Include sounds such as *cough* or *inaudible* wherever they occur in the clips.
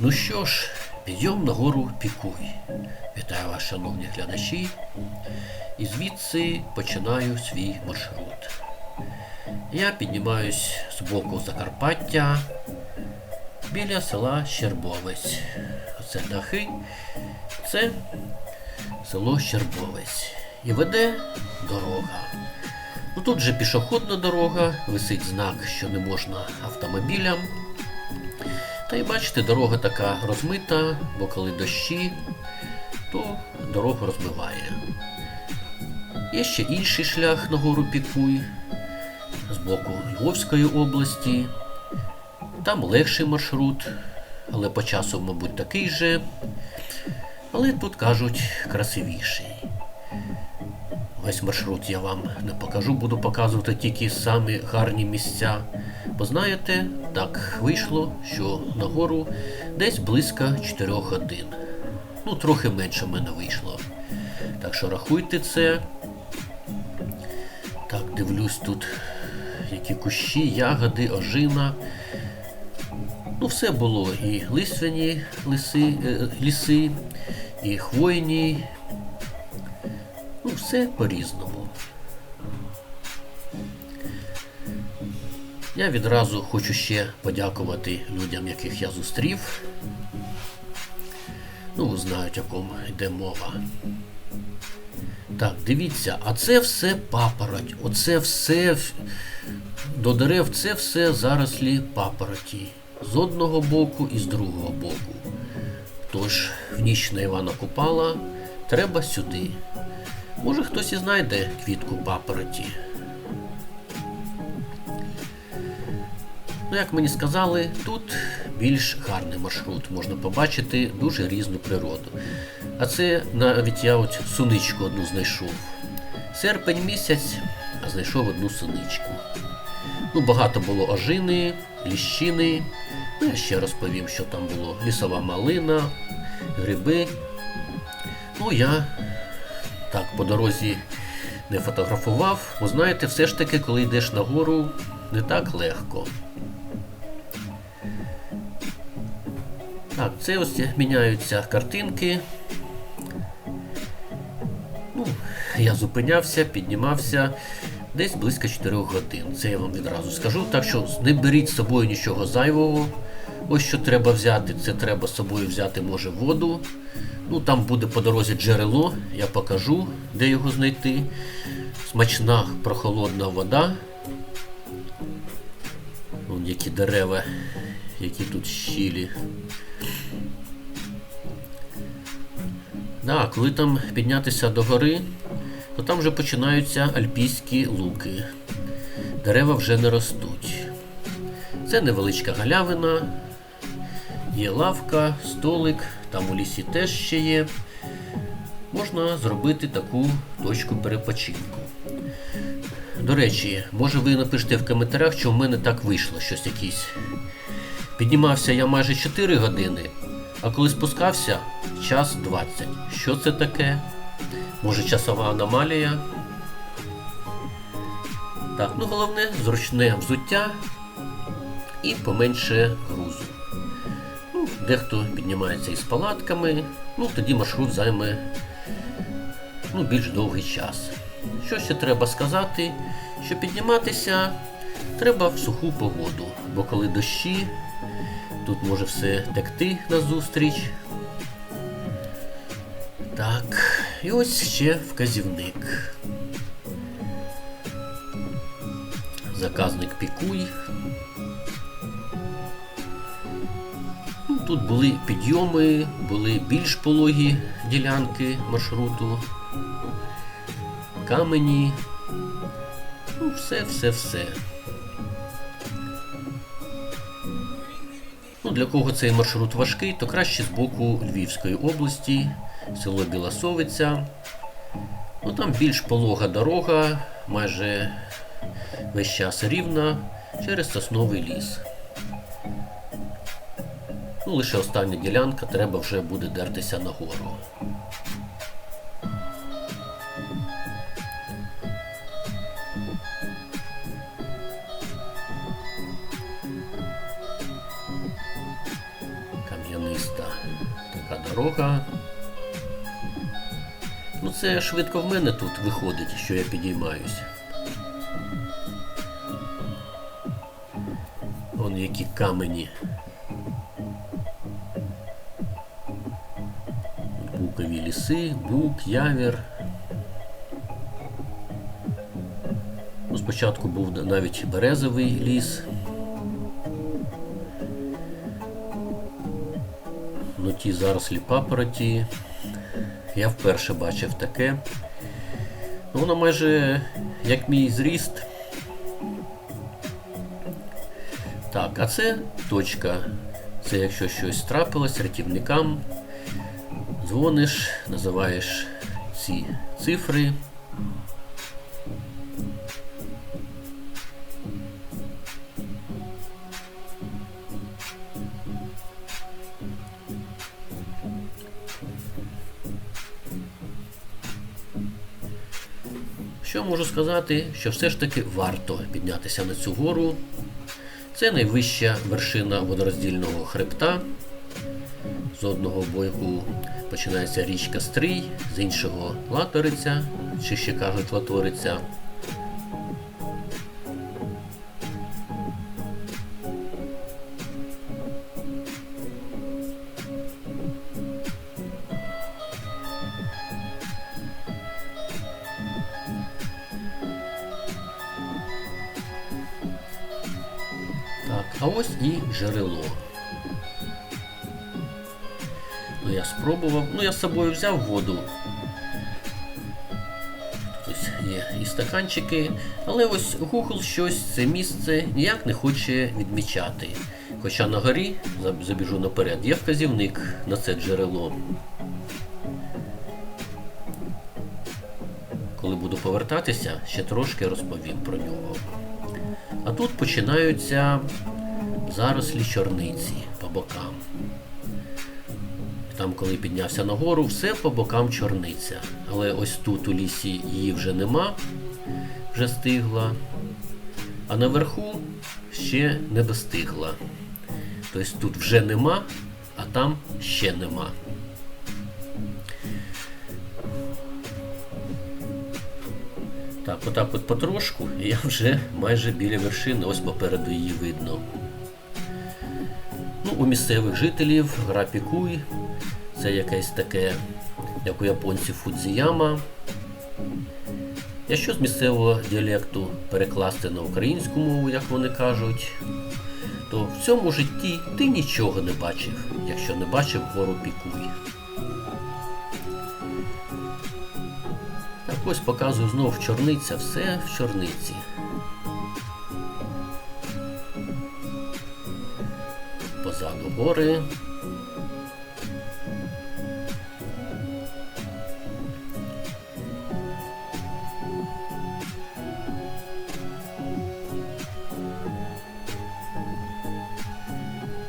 Ну що ж, підйом на гору Пікуй. Вітаю вас, шановні глядачі. І звідси починаю свій маршрут. Я піднімаюсь з боку Закарпаття біля села Щербовець. Оце дахи, це село Щербовець. І веде дорога. Ну тут же пішохідна дорога, висить знак, що не можна автомобілям. Та й бачите, дорога така розмита, бо коли дощі, то дорогу розмиває. Є ще інший шлях на гору Пікуй з боку Львовської області. Там легший маршрут, але по часу, мабуть, такий же. Але тут кажуть красивіший. Весь маршрут я вам не покажу, буду показувати тільки самі гарні місця. Бо знаєте, так вийшло, що на гору десь близько 4 годин. Ну, трохи менше в мене вийшло. Так що рахуйте це. Так, дивлюсь тут, які кущі, ягоди, ожина. Ну, все було і листвяні ліси, е, ліси, і хвойні. Ну, все по-різному. Я відразу хочу ще подякувати людям, яких я зустрів. Ну, знають, о кому йде мова. Так, дивіться, а це все папороть. Оце все до дерев це все зарослі папороті. З одного боку і з другого боку. Тож, в ніч на Івана Купала треба сюди. Може хтось і знайде квітку папороті. Ну, як мені сказали, тут більш гарний маршрут. Можна побачити дуже різну природу. А це навіть я от суничку одну знайшов. Серпень місяць, а знайшов одну суничку. Ну, багато було ожини, ліщини. Ну, я ще розповім, що там було. Лісова малина, гриби. Ну, я так по дорозі не фотографував, бо знаєте, все ж таки, коли йдеш на гору, не так легко. Так, це ось міняються картинки. Ну, я зупинявся, піднімався десь близько 4 годин. Це я вам відразу скажу. Так що не беріть з собою нічого зайвого. Ось що треба взяти. Це треба з собою взяти, може, воду. Ну, там буде по дорозі джерело, я покажу, де його знайти. Смачна прохолодна вода. Вон які дерева, які тут щілі. Да, коли там піднятися до гори, то там вже починаються альпійські луки. Дерева вже не ростуть. Це невеличка галявина, є лавка, столик, там у лісі теж ще є. Можна зробити таку точку перепочинку. До речі, може ви напишете в коментарях, що в мене так вийшло щось якесь. Піднімався я майже 4 години, а коли спускався час 20. Що це таке? Може часова аномалія? Так, ну головне зручне взуття і поменше грузу. Ну, дехто піднімається із палатками, ну тоді маршрут займе ну, більш довгий час. Що ще треба сказати? Що підніматися треба в суху погоду, бо коли дощі, тут може все текти назустріч. Так, і ось ще вказівник. Заказник пікуй. Ну, Тут були підйоми, були більш пологі ділянки маршруту, камені. Ну, все, Ну, для кого цей маршрут важкий, то краще з боку Львівської області, село Біласовиця. Ну, там більш полога дорога, майже весь час рівна через сосновий ліс. Ну, лише остання ділянка, треба вже буде дертися нагору. Кам'яниста така дорога. Ну це швидко в мене тут виходить, що я підіймаюсь. Вон які камені. Букові ліси, бук, явір. Ну, спочатку був навіть березовий ліс. Ну ті зарослі папороті. Я вперше бачив таке. Ну, Воно майже як мій зріст. Так, а це точка. Це якщо щось трапилось рятівникам. Дзвониш, називаєш ці цифри. Сказати, що все ж таки варто піднятися на цю гору. Це найвища вершина водороздільного хребта. З одного боку починається річка Стрий, з іншого Латориця, чи ще кажуть Латориця. Джерело. Ну, я спробував. Ну, я з собою взяв воду. Тут є і стаканчики. Але ось Google щось це місце ніяк не хоче відмічати. Хоча на горі, забіжу наперед, є вказівник на це джерело. Коли буду повертатися, ще трошки розповім про нього. А тут починаються зарослі чорниці по бокам. Там, коли піднявся нагору, все по бокам чорниця. Але ось тут у лісі її вже нема, вже стигла. А наверху ще не достигла. Тобто тут вже нема, а там ще нема. Так, отак от потрошку, і я вже майже біля вершини, ось попереду її видно. У місцевих жителів гра Пікуй це якесь таке, як у японців Фудзіяма. Якщо з місцевого діалекту перекласти на українську мову, як вони кажуть, то в цьому житті ти нічого не бачив, якщо не бачив гору Пікуй. Так ось показую знов чорниця, все в чорниці. Позаду гори.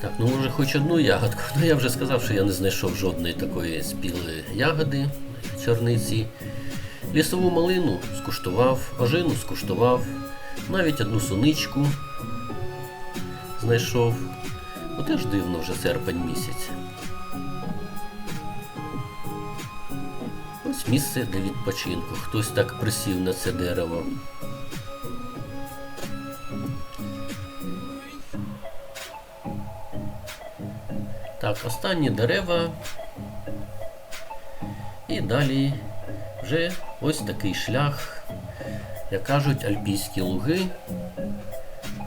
Так, ну може хоч одну ягодку. Ну я вже сказав, що я не знайшов жодної такої спілої ягоди чорниці. Лісову малину скуштував, ожину скуштував, навіть одну суничку знайшов. Ну теж дивно вже серпень місяць. Ось місце для відпочинку. Хтось так присів на це дерево. Так, останні дерева. І далі вже ось такий шлях, як кажуть, альпійські луги.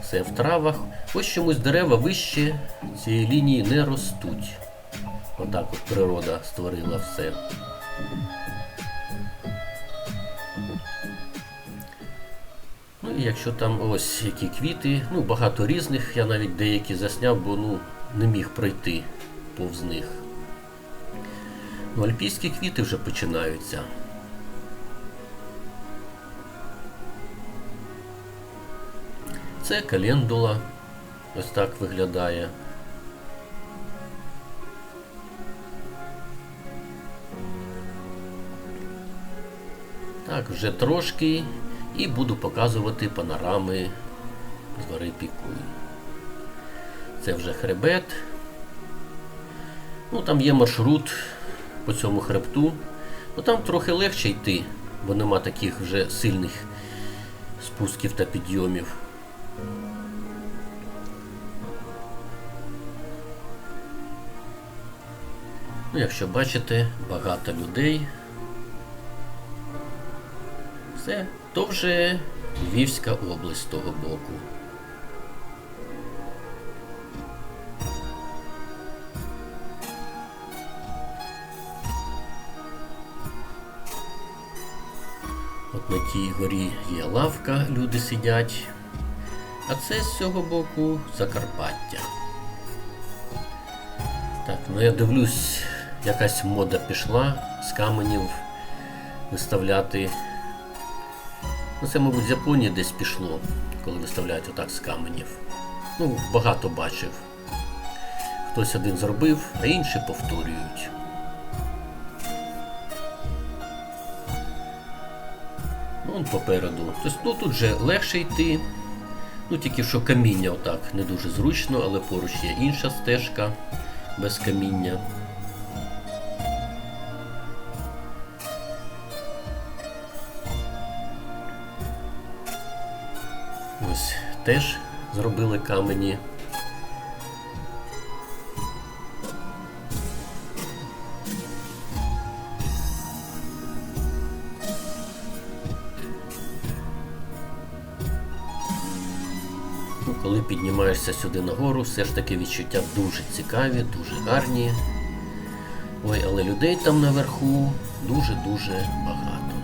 Все в травах. Ось чомусь дерева вище цієї лінії не ростуть. Отак от природа створила все. Ну і якщо там ось які квіти, ну багато різних, я навіть деякі засняв, бо ну не міг пройти повз них. Ну, альпійські квіти вже починаються. Це календула. Ось так виглядає. Так, вже трошки і буду показувати панорами з гори Пікуй. Це вже хребет. Ну, там є маршрут по цьому хребту. Ну там трохи легше йти, бо нема таких вже сильних спусків та підйомів. Ну, якщо бачите, багато людей. Все, то вже Львівська область з того боку. От на тій горі є лавка, люди сидять. А це з цього боку Закарпаття. Так, ну я дивлюсь, якась мода пішла з каменів виставляти. Ну, це, мабуть, з Японії десь пішло, коли виставляють отак з каменів. Ну, багато бачив. Хтось один зробив, а інші повторюють. Ну, попереду. Тобто, ну, тут же легше йти. Ну, тільки що каміння отак не дуже зручно, але поруч є інша стежка без каміння. Теж зробили камені. Коли піднімаєшся сюди нагору, все ж таки відчуття дуже цікаві, дуже гарні. Ой, але людей там наверху дуже-дуже багато.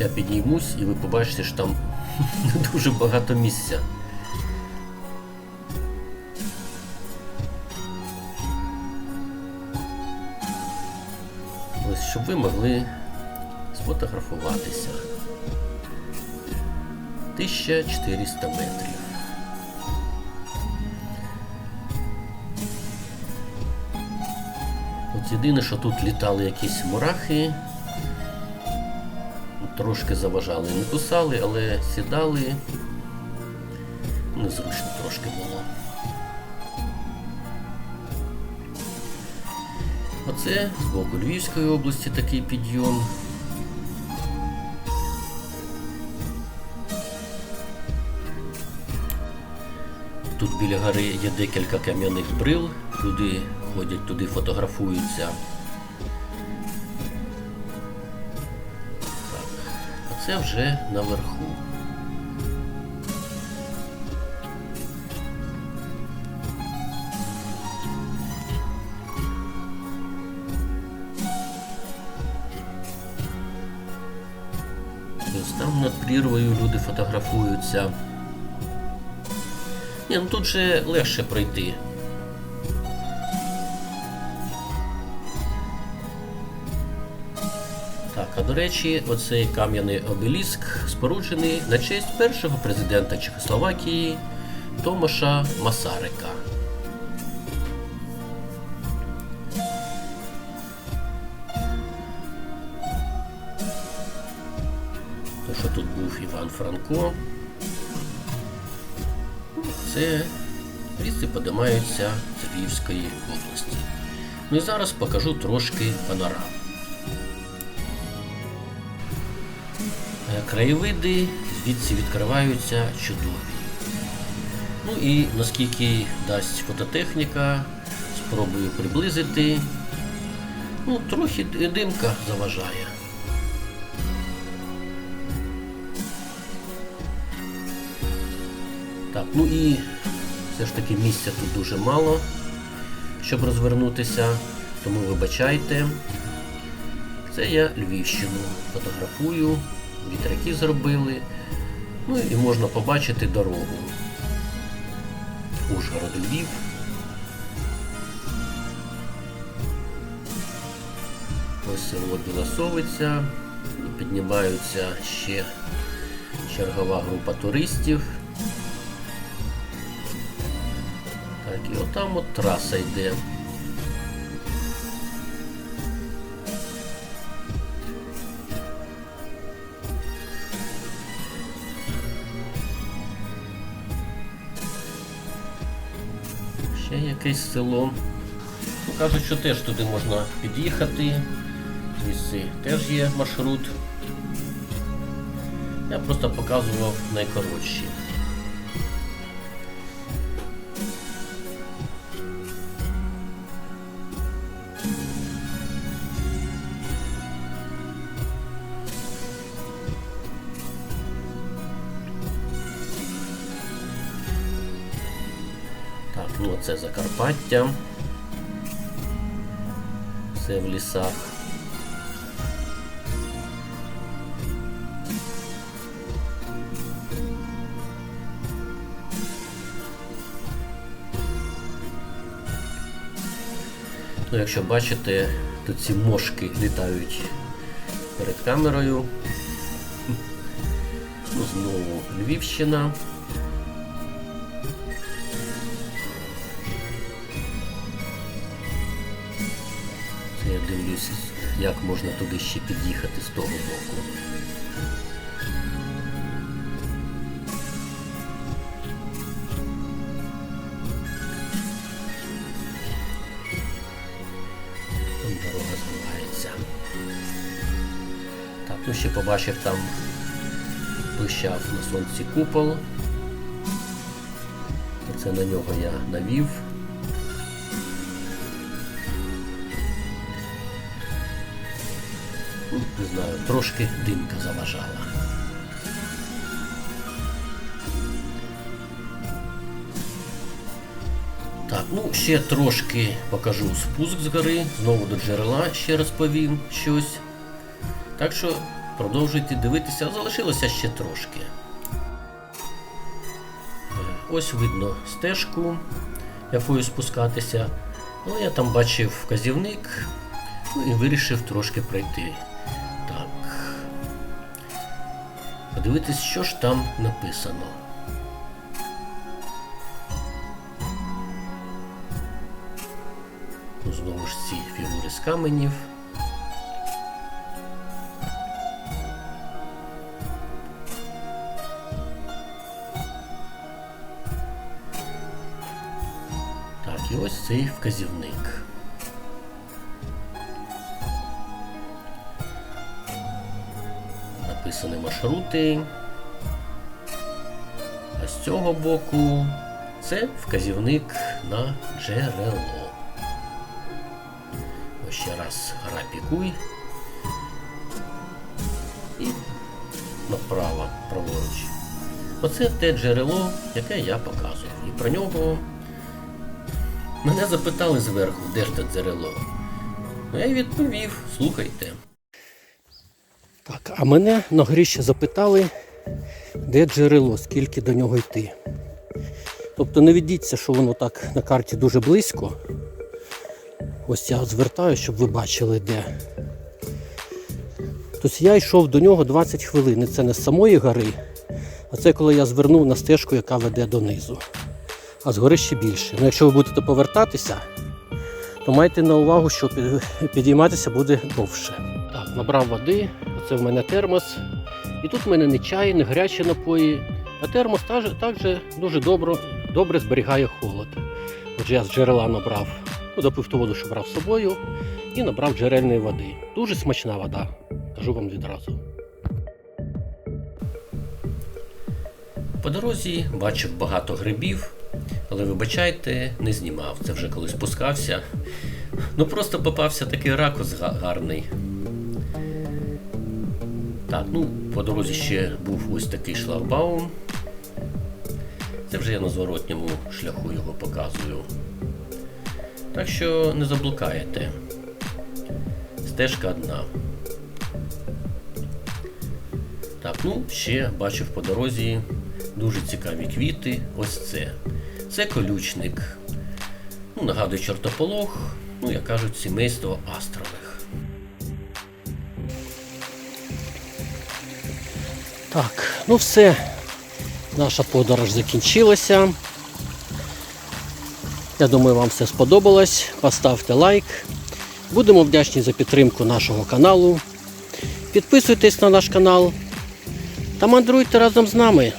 Я піднімусь і ви побачите, що там не *laughs* дуже багато місця. Ось щоб ви могли сфотографуватися. 1400 метрів. От єдине, що тут літали якісь мурахи, трошки заважали, не кусали, але сідали. Незручно трошки було. Оце з боку Львівської області такий підйом. Тут біля гори є декілька кам'яних брил, люди ходять туди, фотографуються. Це вже наверху. Там над прірвою люди фотографуються. Ні, ну тут же легше пройти. До речі, оцей кам'яний обеліск споруджений на честь першого президента Чехословакії Томаша Масарика. Що тут був Іван Франко. Це звідси подимаються з Львівської області. Ну і зараз покажу трошки панорам. Краєвиди звідси відкриваються чудові. Ну і наскільки дасть фототехніка, спробую приблизити. Ну, трохи димка заважає. Так, ну і все ж таки місця тут дуже мало, щоб розвернутися, тому вибачайте. Це я Львівщину фотографую, вітряки зробили. Ну і можна побачити дорогу. Ужгород Львів. Ось село Білосовиця. Піднімаються ще чергова група туристів. Так, і отам от траса йде. Якесь село. Кажуть, що теж туди можна під'їхати. Звідси теж є маршрут. Я просто показував найкоротші. Так, ну це Закарпаття. Все в лісах. Ну, якщо бачите, тут ці мошки літають перед камерою. Ну, знову Львівщина. Дивлюсь, як можна туди ще під'їхати з того боку. Дорога зливається. Так, ну ще побачив там блищав на сонці купол. Це на нього я навів. Не знаю, трошки димка заважала. Так, ну ще трошки покажу спуск з гори, знову до джерела ще розповім щось. Так що продовжуйте дивитися, залишилося ще трошки. Е, Ось видно стежку, якою спускатися. Ну, я там бачив вказівник ну, і вирішив трошки пройти. Подивитись, що ж там написано. Ну, Знову ж ці фігури з каменів. Так, і ось цей вказівник. Написані маршрути. А з цього боку це вказівник на джерело. Ще раз гора пікуй. І направо, праворуч. Оце те джерело, яке я показував. І про нього мене запитали зверху, де ж те джерело. Ну я й відповів, слухайте. А мене на горі ще запитали, де джерело, скільки до нього йти. Тобто не ведіться, що воно так на карті дуже близько. Ось я звертаю, щоб ви бачили де. Тобто я йшов до нього 20 хвилин. Це не з самої гори, а це коли я звернув на стежку, яка веде донизу. А з гори ще більше. Ну, якщо ви будете повертатися, то майте на увагу, що підійматися буде довше. Набрав води, це в мене термос. І тут в мене не чай, не гарячі напої, а термос також дуже добре, добре зберігає холод. Отже, я з джерела набрав, ну, допив ту воду, що брав з собою, і набрав джерельної води. Дуже смачна вода, кажу вам відразу. По дорозі бачив багато грибів, але вибачайте, не знімав. Це вже коли спускався. Ну просто попався такий ракус гарний. Так, ну, по дорозі ще був ось такий шлагбаум. Це вже я на зворотньому шляху його показую. Так що не заблукаєте. Стежка одна. Так, ну, ще бачив по дорозі дуже цікаві квіти. Ось це. Це колючник. Ну, нагадує чортополох, ну, як кажуть, сімейство астрових. Так, ну все. Наша подорож закінчилася. Я думаю, вам все сподобалось. Поставте лайк. Будемо вдячні за підтримку нашого каналу. Підписуйтесь на наш канал та мандруйте разом з нами.